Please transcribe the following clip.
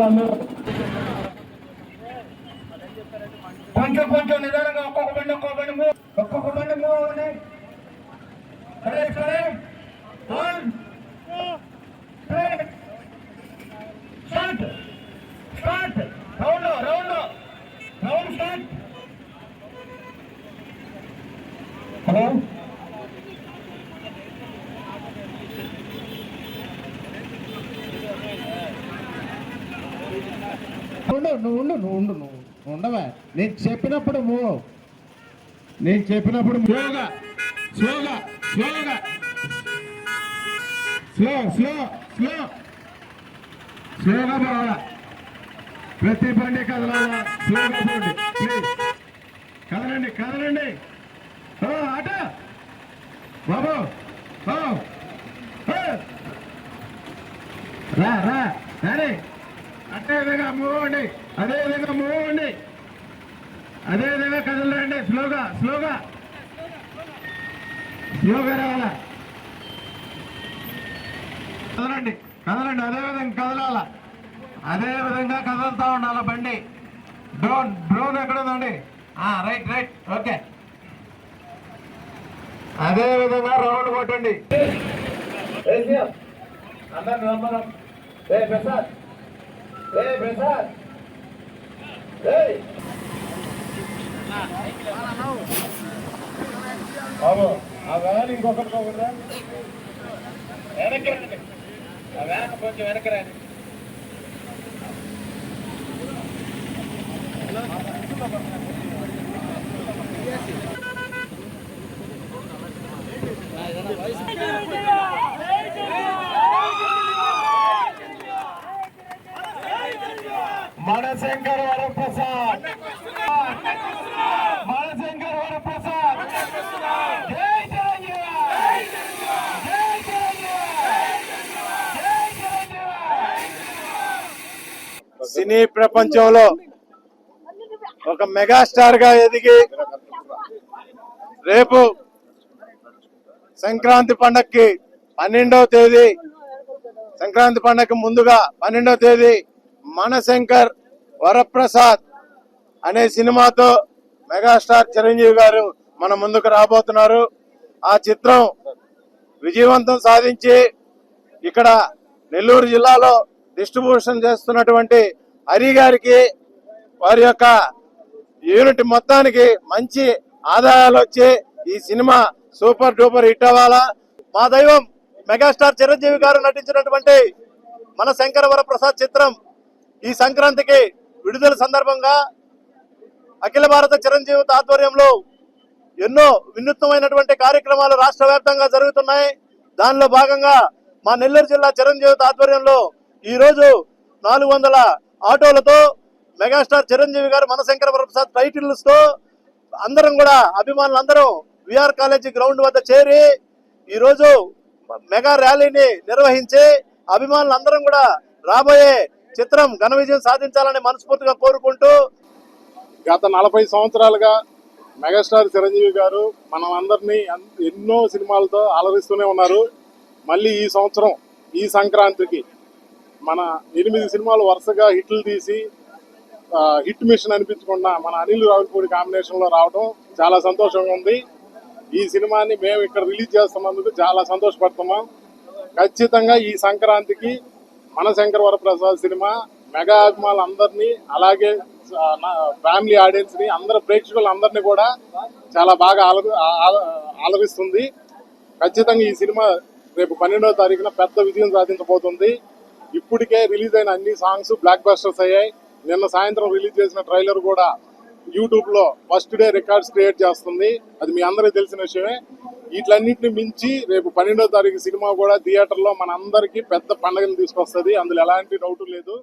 వాళ్ళందరూ కొంచెం కొంచెం నిదానంగా ఒక్కొక్క బండి ఒక్కొక్క బండి మూవ్ ఒక్కొక్క బండి మూవ్ అవ్వండి. సరే సరే. One start start round round round start hello ఉండు నువ్వు ఉండు నువ్వు ఉండు నువ్వు ఉండవా? నేను చెప్పినప్పుడు మూవ్ నేను చెప్పినప్పుడు స్లోగా స్లోగా స్లోగా. Slow slow slow. స్లోగా పోవాలా ప్రతి బండి కదలాలా? స్లోగా పోండి ప్లీజ్. కదలండి కదలండి. ఆట. బాబు ఓ రా రా. రే విధంగా మూవ్ అవ్వండి అదే విధంగా మూవ్ అవ్వండి అదే విధంగా కదలండి స్లోగా స్లోగా. స్లోగా రావాలా? కదలండి కదలండి అదే విధంగా కదలాలా? అదే విధంగా కదులుతా ఉండాలి బండి? డ్రోన్ డ్రోన్ ఎక్కడ ఉందండి రైట్ రైట్ ఓకే. అదే విధంగా రౌండ్ కొట్టండి. అందరు నమ్మరం ప్రసాద్. ఏ ప్రసాద్ ఏయ్ బాబు ఆ వ్యాన్ ఇంకొకటి ఒకటి వెనక్కి రండి ఆ వ్యాన్ కొంచెం వెనక్కి రండి బాలశంకర్ వరప్రసాద్. బాలశంకర్ వరప్రసాద్. జై చిరంజీవి జై చిరంజీవి సినీ ప్రపంచంలో ఒక మెగాస్టార్గా ఎదిగి రేపు సంక్రాంతి పండక్కి పన్నెండవ తేదీ సంక్రాంతి పండక్కి ముందుగా పన్నెండవ తేదీ మనశంకర్ వరప్రసాద్ అనే సినిమాతో మెగాస్టార్ చిరంజీవి గారు మన ముందుకు రాబోతున్నారు. ఆ చిత్రం విజయవంతం సాధించి ఇక్కడ నెల్లూరు జిల్లాలో డిస్ట్రిబ్యూషన్ చేస్తున్నటువంటి హరి గారికి వారి యొక్క యూనిట్ మొత్తానికి మంచి ఆదాయాలు వచ్చి ఈ సినిమా సూపర్ డూపర్ హిట్ అవ్వాలా? మా దైవం మెగాస్టార్ చిరంజీవి గారు నటించినటువంటి మన శంకర వరప్రసాద్ చిత్రం ఈ సంక్రాంతికి విడుదల సందర్భంగా అఖిల భారత చిరంజీవి ఆధ్వర్యంలో ఎన్నో వినూత్నమైనటువంటి కార్యక్రమాలు రాష్ట్ర వ్యాప్తంగా జరుగుతున్నాయి. దానిలో భాగంగా మా నెల్లూరు జిల్లా చిరంజీవి ఆధ్వర్యంలో ఈరోజు నాలుగు వందల ఆటోలతో మెగాస్టార్ చిరంజీవి గారు మనశంకర ప్రసాద్ టైటిల్స్తో అందరం కూడా అభిమానులందరం విఆర్ కాలేజీ గ్రౌండ్ వద్ద చేరి ఈరోజు మెగా ర్యాలీని నిర్వహించి అభిమానులందరం కూడా రాబోయే చిత్రం ఘన విజయం సాధించాలని మనస్ఫూర్తిగా కోరుకుంటూ గత నలభై సంవత్సరాలుగా మెగాస్టార్ చిరంజీవి గారు మనం అందరినీ ఎన్నో సినిమాలతో అలరిస్తూనే ఉన్నారు. మళ్ళీ ఈ సంవత్సరం ఈ సంక్రాంతికి మన ఎనిమిది సినిమాలు వరుసగా హిట్లు తీసి హిట్ మిషన్ అనిపించకుండా మన అనిల్ రావిపూడి కాంబినేషన్లో రావడం చాలా సంతోషంగా ఉంది. ఈ సినిమాని మేము ఇక్కడ రిలీజ్ చేస్తున్నందుకు చాలా సంతోషపడుతున్నాం. ఖచ్చితంగా ఈ సంక్రాంతికి మన శంకర వరప్రసాద్ సినిమా మెగా అభిమానులు అందరినీ అలాగే నా ఫ్యామిలీ ఆడియన్స్ని అందరు ప్రేక్షకులు అందరినీ కూడా చాలా బాగా ఆల- ఆలరిస్తుంది. ఖచ్చితంగా ఈ సినిమా రేపు పన్నెండవ తారీఖున పెద్ద విజయం సాధించబోతుంది. ఇప్పటికే రిలీజ్ అయిన అన్ని సాంగ్స్ బ్లాక్ బస్టర్స్ అయ్యాయి. నిన్న సాయంత్రం రిలీజ్ చేసిన ట్రైలర్ కూడా యూట్యూబ్లో ఫస్ట్ డే రికార్డ్స్ క్రియేట్ చేస్తుంది. అది మీ అందరికీ తెలిసిన విషయమే. వీటిలన్నింటిని మించి రేపు పన్నెండో తారీఖు సినిమా కూడా థియేటర్లో మన అందరికీ పెద్ద పండుగను తీసుకొస్తుంది. అందులో ఎలాంటి డౌట్ లేదు.